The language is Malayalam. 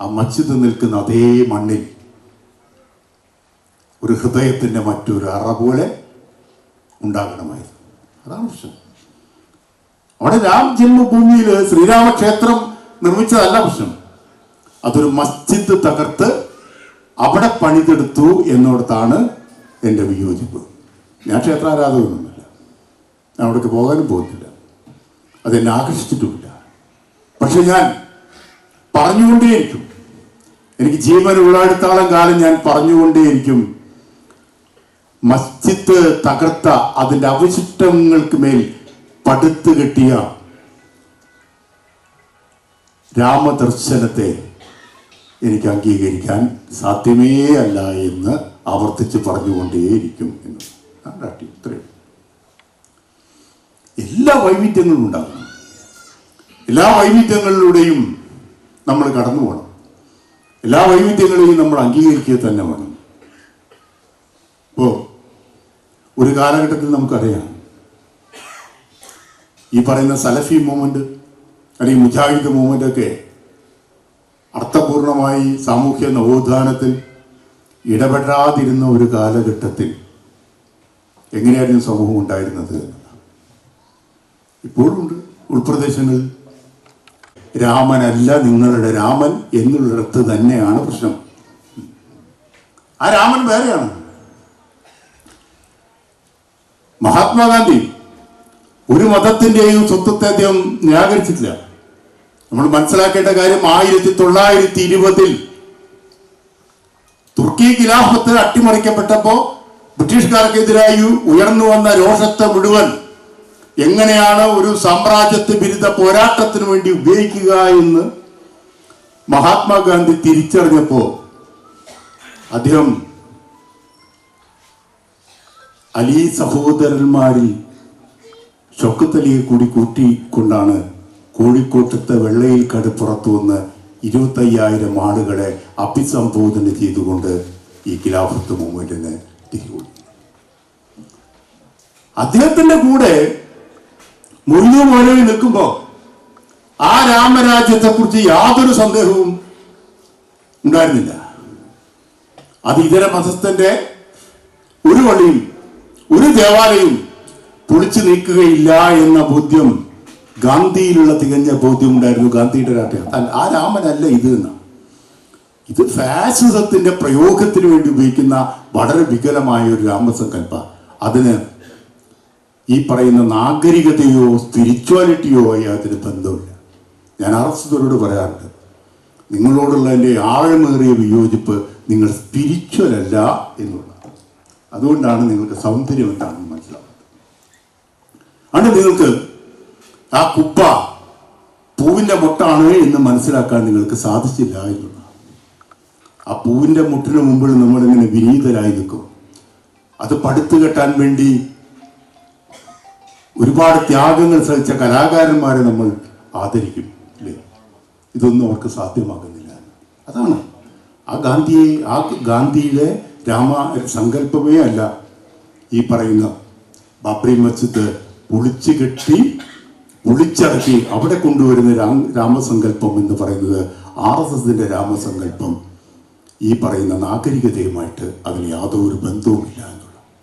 ആ മസ്ജിദ് നിൽക്കുന്ന അതേ മണ്ണിൽ ഒരു ഹൃദയത്തിന്റെ മറ്റൊരു അറ പോലെ ഉണ്ടാകണമായിരുന്നു. അതാണ് പ്രശ്നം. അവിടെ രാം ജന്മഭൂമിയിൽ ശ്രീരാമക്ഷേത്രം നിർമ്മിച്ചതല്ല പ്രശ്നം. അതൊരു മസ്ജിദ് തകർത്ത് അവിടെ പണിതെടുത്തു എന്നിടത്താണ് എന്റെ വിയോജിപ്പ്. ഞാൻ ക്ഷേത്രാരാധകനൊന്നുമില്ല. ഞാൻ അവിടേക്ക് പോകാനും പോകുന്നില്ല. അതെന്നെ ആകർഷിച്ചിട്ടുമില്ല. പക്ഷെ ഞാൻ പറഞ്ഞുകൊണ്ടേയിരിക്കും. എനിക്ക് ജീവനുള്ളിടത്തോളം കാലം ഞാൻ പറഞ്ഞുകൊണ്ടേയിരിക്കും. മസ്ജിദ് തകർത്ത അതിന്റെ അവശിഷ്ടങ്ങൾക്ക് മേൽ പടുത്തു കെട്ടിയ രാമദർശനത്തെ എനിക്ക് അംഗീകരിക്കാൻ സാധ്യമേ അല്ല എന്ന് ആവർത്തിച്ച് പറഞ്ഞുകൊണ്ടേയിരിക്കും എന്ന്. അതാട്ടി ഇത്രയും എല്ലാ വൈവിധ്യങ്ങളും ഉണ്ടാകും എല്ലാ വൈവിധ്യങ്ങളിലൂടെയും നമ്മൾ കടന്നു പോകണം. എല്ലാ വൈവിധ്യങ്ങളെയും നമ്മൾ അംഗീകരിക്കുക തന്നെ വേണം. ഇപ്പോൾ ഒരു കാലഘട്ടത്തിൽ നമുക്കറിയാം. ഈ പറയുന്ന സലഫി മൂവ്മെന്റ് അല്ലെങ്കിൽ മുജാഹിദ് മൂവ്മെന്റ് ഒക്കെ അർത്ഥപൂർണമായി സാമൂഹ്യ നവോത്ഥാനത്തിൽ ഇടപെടാതിരുന്ന ഒരു കാലഘട്ടത്തിൽ എങ്ങനെയായിരുന്നു സമൂഹം ഉണ്ടായിരുന്നത്? ഇപ്പോഴുണ്ട് ഉൾപ്രദേശങ്ങളിൽ രാമനല്ല നിങ്ങളുടെ രാമൻ എന്നുള്ളിടത്ത് തന്നെയാണ് പ്രശ്നം. ആ രാമൻ വേറെയാണ്. മഹാത്മാഗാന്ധി ഒരു മതത്തിന്റെയും സ്വത്വത്തെ അദ്ദേഹം നിരാകരിച്ചിട്ടില്ല. നമ്മൾ മനസ്സിലാക്കേണ്ട കാര്യം ആയിരത്തി തൊള്ളായിരത്തി ഇരുപതിൽ തുർക്കി ഖിലാഫത്ത് അട്ടിമറിക്കപ്പെട്ടപ്പോ ബ്രിട്ടീഷുകാർക്കെതിരായി ഉയർന്നു വന്ന രോഷത്തെ മുഴുവൻ എങ്ങനെയാണ് ഒരു സാമ്രാജ്യത്വ ബിരുദ പോരാട്ടത്തിന് വേണ്ടി ഉപയോഗിക്കുക എന്ന് മഹാത്മാഗാന്ധി തിരിച്ചറിഞ്ഞപ്പോ അദ്ദേഹം അലി സഹോദരന്മാരിൽ ഷൊക്കത്തലിയെ കൂടി കൂട്ടിക്കൊണ്ടാണ് കോഴിക്കോട്ടത്തെ വെള്ളയിൽ കടുപ്പുറത്തു വന്ന് ഇരുപത്തയ്യായിരം ആളുകളെ അഭിസംബോധന ചെയ്തുകൊണ്ട് ഈ ഖിലാഫത്ത് മൂവ്മെന്റിന് തിരികൊടുത്തു അദ്ദേഹത്തിന്റെ കൂടെ മുറിഞ്ഞു പോലെ നിൽക്കുമ്പോൾ ആ രാമരാജ്യത്തെ കുറിച്ച് യാതൊരു സന്ദേഹവും ഉണ്ടായിരുന്നില്ല. അത് ഇതര മതസ്ഥന്റെ ഒരു വഴിയും ഒരു ദേവാലയവും പൊളിച്ചു നീക്കുകയില്ല എന്ന ബോധ്യം ഗാന്ധിയിലുള്ള തികഞ്ഞ ബോധ്യം ഉണ്ടായിരുന്നു ഗാന്ധിയുടെ രാഷ്ട്രീയം. ആ രാമനല്ല ഇത് എന്ന്. ഇത് ഫാസിസത്തിന്റെ പ്രയോഗത്തിന് വേണ്ടി ഉപയോഗിക്കുന്ന വളരെ വികലമായ ഒരു രാമസങ്കല്പ. അതിന് ഈ പറയുന്ന നാഗരികതയോ സ്പിരിച്വാലിറ്റിയോ ആയി അതിന് ബന്ധമില്ല. ഞാൻ അറസ്റ്റോരോട് പറയാറുണ്ട് നിങ്ങളോടുള്ള എന്റെ ആഴമേറിയ വിയോജിപ്പ് നിങ്ങൾ സ്പിരിച്വൽ അല്ല എന്നുള്ളതാണ്. അതുകൊണ്ടാണ് നിങ്ങൾക്ക് സൗന്ദര്യം എന്താണെന്ന് മനസ്സിലാവുന്നത്. ആണ് നിങ്ങൾക്ക് ആ കുപ്പ പൂവിന്റെ മുട്ടാണ് എന്ന് മനസ്സിലാക്കാൻ നിങ്ങൾക്ക് സാധിച്ചില്ല എന്നുള്ളതാണ്. ആ പൂവിന്റെ മുട്ടിന് മുമ്പിൽ നമ്മളിങ്ങനെ വിനീതരായി നിൽക്കും. അത് പടുത്തു കെട്ടാൻ വേണ്ടി ഒരുപാട് ത്യാഗങ്ങൾ സഹിച്ച കലാകാരന്മാരെ നമ്മൾ ആദരിക്കും അല്ലേ? ഇതൊന്നും അവർക്ക് സാധ്യമാകുന്നില്ല. അതാണ്. ആ ഗാന്ധിയെ ആ ഗാന്ധിയിലെ രാമ സങ്കല്പമേ അല്ല ഈ പറയുന്ന ബാബ്രി മസ്ജിദ് പൊളിച്ചു കെട്ടി പൊളിച്ചടക്കി അവിടെ കൊണ്ടുവരുന്ന രാം രാമസങ്കല്പം എന്ന് പറയുന്നത് ആർ എസ് എസിന്റെ രാമസങ്കല്പം. ഈ പറയുന്ന നാഗരികതയുമായിട്ട് അതിന് യാതൊരു ബന്ധവുമില്ല